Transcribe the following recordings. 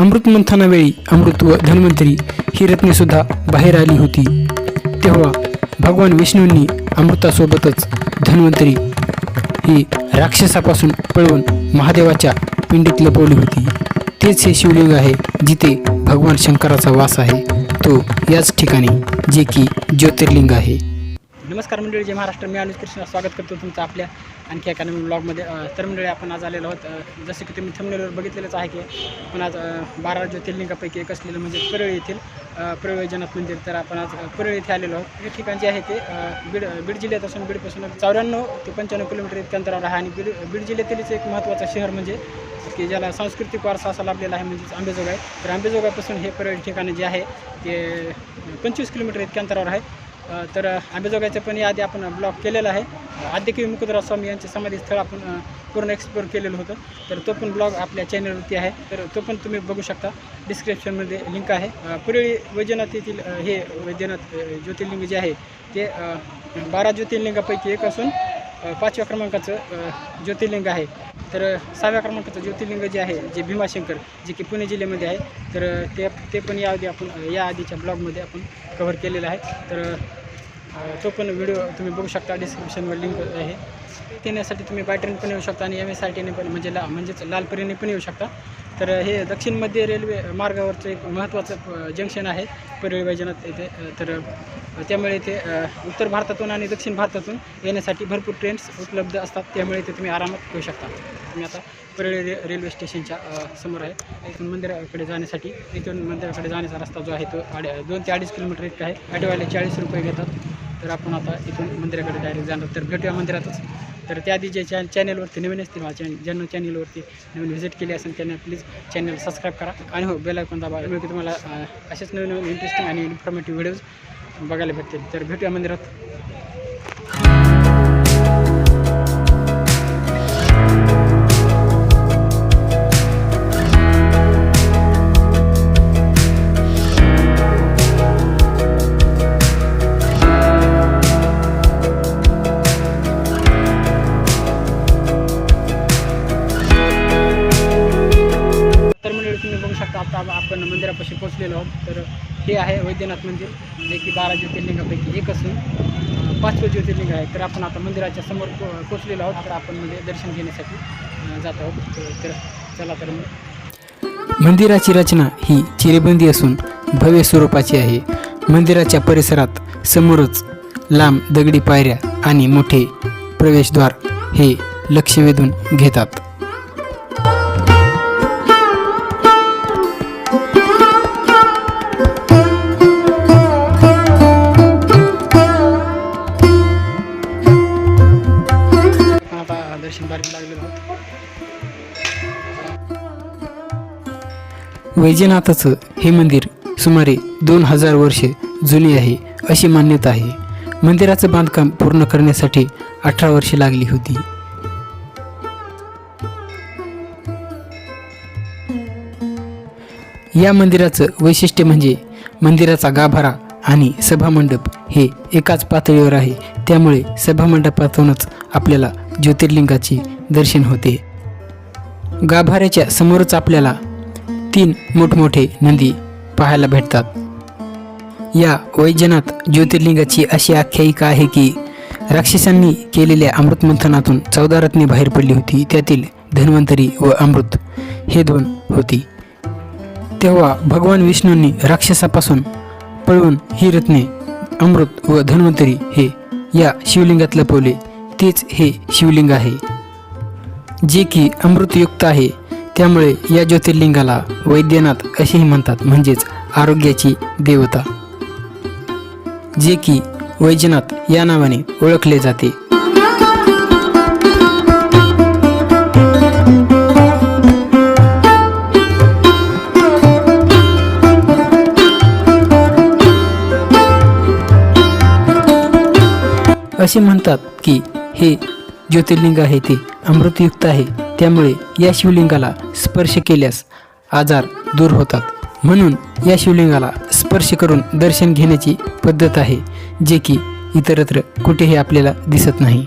अमृत मंथनावेळी अमृत व धन्वंतरी ही रत्नेसुद्धा बाहेर आली होती. तेव्हा भगवान विष्णूंनी अमृतासोबतच धन्वंतरी ही राक्षसापासून पळवून महादेवाच्या पिंडीत लपवली होती. तेच हे शिवलिंग आहे जिथे भगवान शंकराचा वास आहे. तो याच ठिकाणी जे की ज्योतिर्लिंग आहे. नमस्कार मंडळी जय महाराष्ट्र. मी अनुज कृष्ण. स्वागत करतो तुमचं आपल्या आणखी एका नवीन ब्लॉगमध्ये तर मंडळी आपण आज आलेलो आहोत. जसं की तुम्ही थंबनेलवर बघितलेलंच आहे की आपण आज बारा ज्योतिर्लिंगापैकी एक असलेलं म्हणजे परळी येथील प्रयोजनात मंदिर. तर आपण आज परळी येथे आलेलो आहोत. हे ठिकाण जे आहे ते बीड बीड जिल्ह्यात असून बीडपासून चौऱ्याण्णव ते पंच्याण्णव किलोमीटर इतक्या अंतरावर आहे. आणि बीड बीड जिल्ह्यातीलच एक महत्त्वाचं शहर म्हणजे की ज्याला सांस्कृतिक वारसा असा लाभलेला आहे म्हणजेच आंबेजोगाई. तर आंबेजोगाईपासून हे परळी ठिकाणं जे आहे ते पंचवीस किलोमीटर इतक्या अंतरावर आहे. तर आंबेजोगाईचं पण याआधी आपण ब्लॉग केलेला आहे. आद्यकीय मुकुदराव स्वामी यांचे समाधी स्थळ आपण पूर्ण एक्सप्लोर केलेलं होतं. तर तो पण ब्लॉग आपल्या चॅनलवरती आहे. तर तो पण तुम्ही बघू शकता. डिस्क्रिप्शनमध्ये लिंक आहे. पुरळी वैद्यनाथ येथील हे वैद्यनाथ ज्योतिर्लिंग जे आहे ते बारा ज्योतिर्लिंगापैकी एक असून पाचव्या क्रमांकाचं ज्योतिर्लिंग आहे. तर सहाव्या क्रमांकाचं ज्योतिर्लिंग जे आहे जे भीमाशंकर जे की पुणे जिल्ह्यामध्ये आहे तर ते ते पण याआधी आपण या आधीच्या ब्लॉगमध्ये आपण कव्हर केलेलं आहे. तर तो पण व्हिडिओ तुम्ही बघू शकता डिस्क्रिप्शनवर लिंक आहे. ते येण्यासाठी तुम्ही बाय ट्रेन पण येऊ शकता आणि एम एस आर टीने पण म्हणजे ला म्हणजेच लालपरीने पण येऊ शकता. तर हे दक्षिण मध्य रेल्वे मार्गावरचं एक महत्त्वाचं जंक्शन आहे परळी वैजनाथ येथे. तर त्यामुळे ते उत्तर भारतातून आणि दक्षिण भारतातून येण्यासाठी भरपूर ट्रेन्स उपलब्ध असतात. त्यामुळे ते तुम्ही आरामात येऊ शकता. तुम्ही आता परळी रे रेल्वे स्टेशनच्या समोर आहे. इथून मंदिराकडे जाण्यासाठी इथून मंदिराकडे जाण्याचा रस्ता जो आहे तो अडे दोन ते अडीच किलोमीटर इतका आहे. ऑटोवाले चाळीस रुपये घेतात. तर आपण आता इथून मंदिराकडे डायरेक्ट जाणार. तर भेटूया मंदिरातच. तर त्याआधी जे चॅन चॅनलवरती नवीन असतील माझ्या चॅन ज्यांना चॅनलवरती नवीन व्हिजिट केली असेल त्यांना प्लीज चॅनल सबस्क्राईब करा. आणि हो बेल आयकॉन दाबा. की तुम्हाला असेच नवीन नवीन इंटरेस्टिंग आणि इन्फॉर्मेटिव्ह व्हिडिओज बघायला भेटतील. तर भेटूया मंदिरात. तर तुम्ही बघू शकता आता आपण मंदिरापाशी पोहोचलेलो आहोत. तर हे आहे वैद्यनाथ मंदिर जे की बारा ज्योतिर्लिंगापैकी एक असून पाचवं ज्योतिर्लिंग आहे. तर आपण आता मंदिराच्या समोर को पोचलेलो आहोत. तर आपण म्हणजे दर्शन घेण्यासाठी जात आहोत. तर- तर चला तर मग. मंदिराची रचना ही चिरेबंदी असून भव्य स्वरूपाची आहे. मंदिराच्या परिसरात समोरच लांब दगडी पायऱ्या आणि मोठे प्रवेशद्वार हे लक्ष वेधून घेतात. वैजनाथाचं हे मंदिर सुमारे दोन हजार वर्षे जुने आहे अशी मान्यता आहे. मंदिराचं बांधकाम पूर्ण करण्यासाठी अठरा वर्षे लागली होती. या मंदिराचं वैशिष्ट्य म्हणजे मंदिराचा गाभारा आणि सभामंडप हे एकाच पातळीवर आहे. त्यामुळे सभामंडपातूनच आपल्याला ज्योतिर्लिंगाचे दर्शन होते. गाभाऱ्याच्या समोरच आपल्याला तीन मोठमोठे नदी पाहायला भेटतात. या वैजनाथ ज्योतिर्लिंगाची अशी आख्यायिका आहे की राक्षसांनी केलेल्या अमृतमंथनातून चौदा रत्ने बाहेर पडली होती त्यातील धन्वंतरी व अमृत हे दोन होती. तेव्हा भगवान विष्णूंनी राक्षसापासून पळवून ही रत्ने अमृत व धन्वंतरी हे या शिवलिंगात लपवले तेच हे शिवलिंग आहे. जे की अमृतयुक्त आहे त्यामुळे या ज्योतिर्लिंगाला वैद्यनाथ असेही म्हणतात म्हणजेच आरोग्याची देवता. जे की वैजनाथ या नावाने ओळखले जाते. असे म्हणतात की हे ज्योतिर्लिंग आहे ते अमृतयुक्त आहे. त्यामुळे या शिवलिंगाला स्पर्श केल्यास आजार दूर होतात. म्हणून या शिवलिंगाला स्पर्श करून दर्शन घेण्याची पद्धत आहे जे की इतरत्र कुठेही आपल्याला दिसत नाही.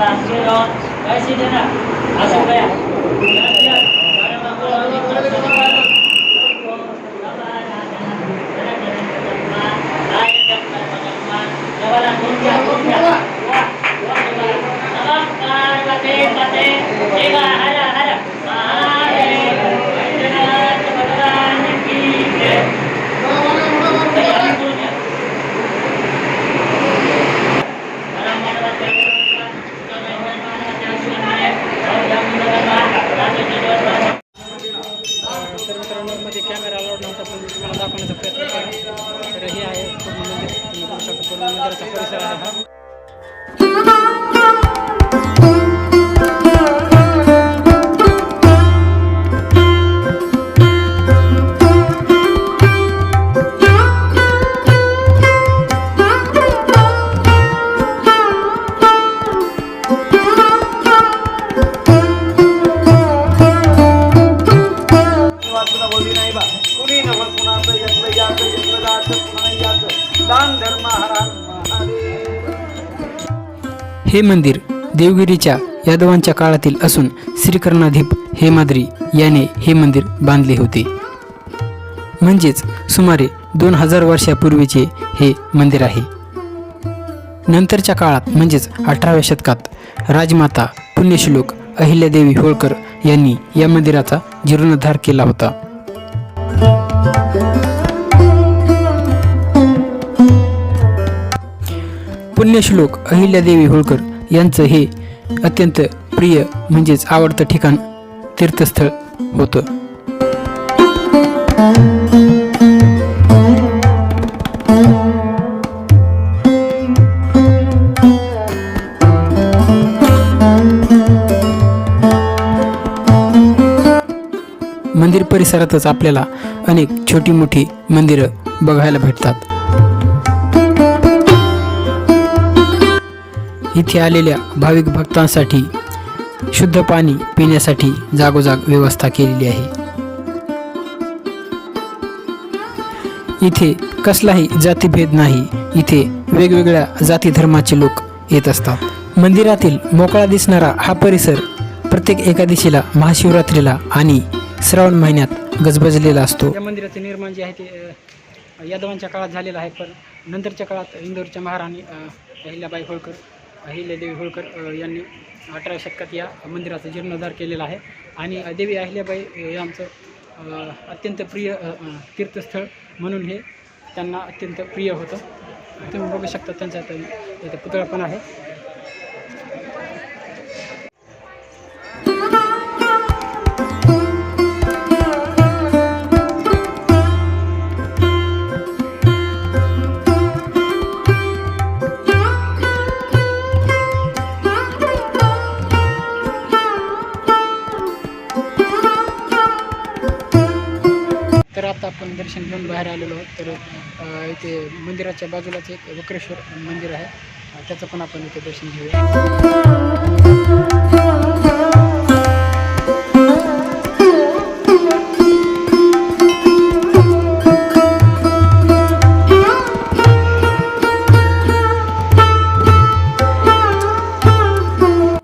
Vâng, làm chưa đó. À? xin thế nào? À, xin về. मंदिराचा परिसर आहे हा. हे मंदिर देवगिरीच्या यादवांच्या काळातील असून श्रीकर्णाधीप हेमाद्री याने हे मंदिर बांधले होते. म्हणजेच सुमारे दोन हजार वर्षापूर्वीचे हे मंदिर आहे. नंतरच्या काळात म्हणजेच अठराव्या शतकात राजमाता पुण्यश्लोक अहिल्यादेवी होळकर यांनी या मंदिराचा जीर्णोद्धार केला होता. पुण्यश्लोक अहिल्यादेवी होळकर यांचं हे अत्यंत प्रिय म्हणजेच आवडतं ठिकाण तीर्थस्थळ होतं. मंदिर परिसरातच आपल्याला अनेक छोटी मोठी मंदिरं बघायला भेटतात. इथे आलेल्या भाविक भक्तांसाठी शुद्ध पाणी पिण्यासाठी जागोजाग व्यवस्था केलेली आहे. इथे कसलाही जातीभेद नाही इथे वेगवेगळ्या जाती धर्माचे लोक येत असतात. मंदिरातील मोकळा दिसणारा हा परिसर प्रत्येक एकादशीला महाशिवरात्रीला आणि श्रावण महिन्यात गजबजलेला असतो. या मंदिराचे निर्माण जे आहे ते यादवांच्या काळात झालेलं आहे पण नंतरच्या काळात इंदोरच्या महाराणी अहिल्याबाई होळकर अहिल्यादेवी होळकर यांनी अठराव्या शतकात या मंदिराचा जीर्णोद्धार केलेला आहे. आणि देवी अहिल्याबाई यांचं अत्यंत प्रिय तीर्थस्थळ म्हणून हे त्यांना अत्यंत प्रिय होतं. तुम्ही बघू शकता त्यांचा आता इथे पुतळा पण आहे. आत्ता आता आपण दर्शन घेऊन बाहेर आलेलो आहोत. तर इथे मंदिराच्या बाजूलाच एक वक्रेश्वर मंदिर आहे. त्याचं पण आपण इथे दर्शन घेऊया.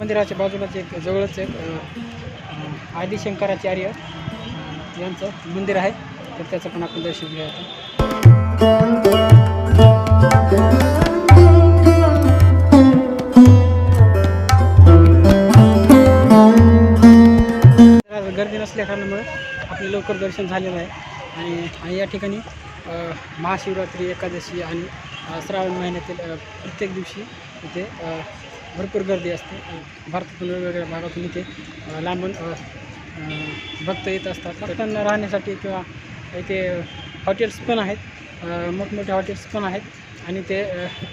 मंदिराच्या बाजूलाच एक जवळच एक आदिशंकराचार्य यांचं मंदिर आहे. तर त्याचं पण आपण दर्शन घेऊया गर्दी नसल्या कारणामुळे आपले लवकर दर्शन झालेलं आहे. आणि आणि या ठिकाणी महाशिवरात्री एकादशी आणि श्रावण महिन्यातील प्रत्येक दिवशी इथे भरपूर गर्दी असते. भारतातून वेगवेगळ्या भागातून इथे लांबून भक्त येत असतात. भक्तांना राहण्यासाठी किंवा इथे हॉटेल्स पण आहेत. मोठमोठे हॉटेल्स पण आहेत. आणि ते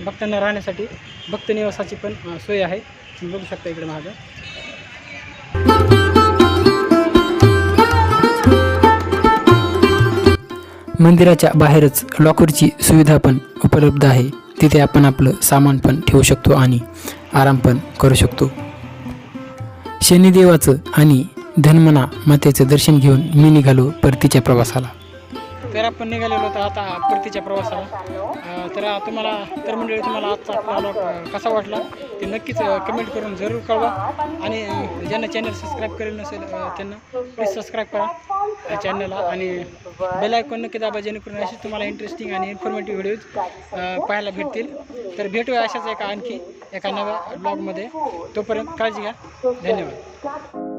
भक्तांना राहण्यासाठी भक्त निवासाची पण सोय आहे. तुम्ही बघू शकता इकडे मागं. मंदिराच्या बाहेरच लॉकरची सुविधा पण उपलब्ध आहे. तिथे आपण आपलं सामान पण ठेवू शकतो आणि आराम पण करू शकतो. शनिदेवाचं आणि धन्मना मातेचं दर्शन घेऊन मी निघालो परतीच्या प्रवासाला. तर आपण निघालेलो होतो आता परतीच्या प्रवासाला. तर तुम्हाला तर मंडळी तुम्हाला आजचा आपला vlog, कसा वाटला ते नक्कीच कमेंट करून जरूर कळवा. आणि ज्यांना चॅनल सबस्क्राईब करेल नसेल त्यांना प्लीज सबस्क्राईब करा चॅनलला आणि बेल आयकॉन नक्की दाबा जेणेकरून असे तुम्हाला इंटरेस्टिंग आणि इन्फॉर्मेटिव्ह व्हिडिओज पाहायला भेटतील. तर भेटूया अशाच एका आणखी एका नव्या ब्लॉगमध्ये तोपर्यंत काळजी घ्या. धन्यवाद.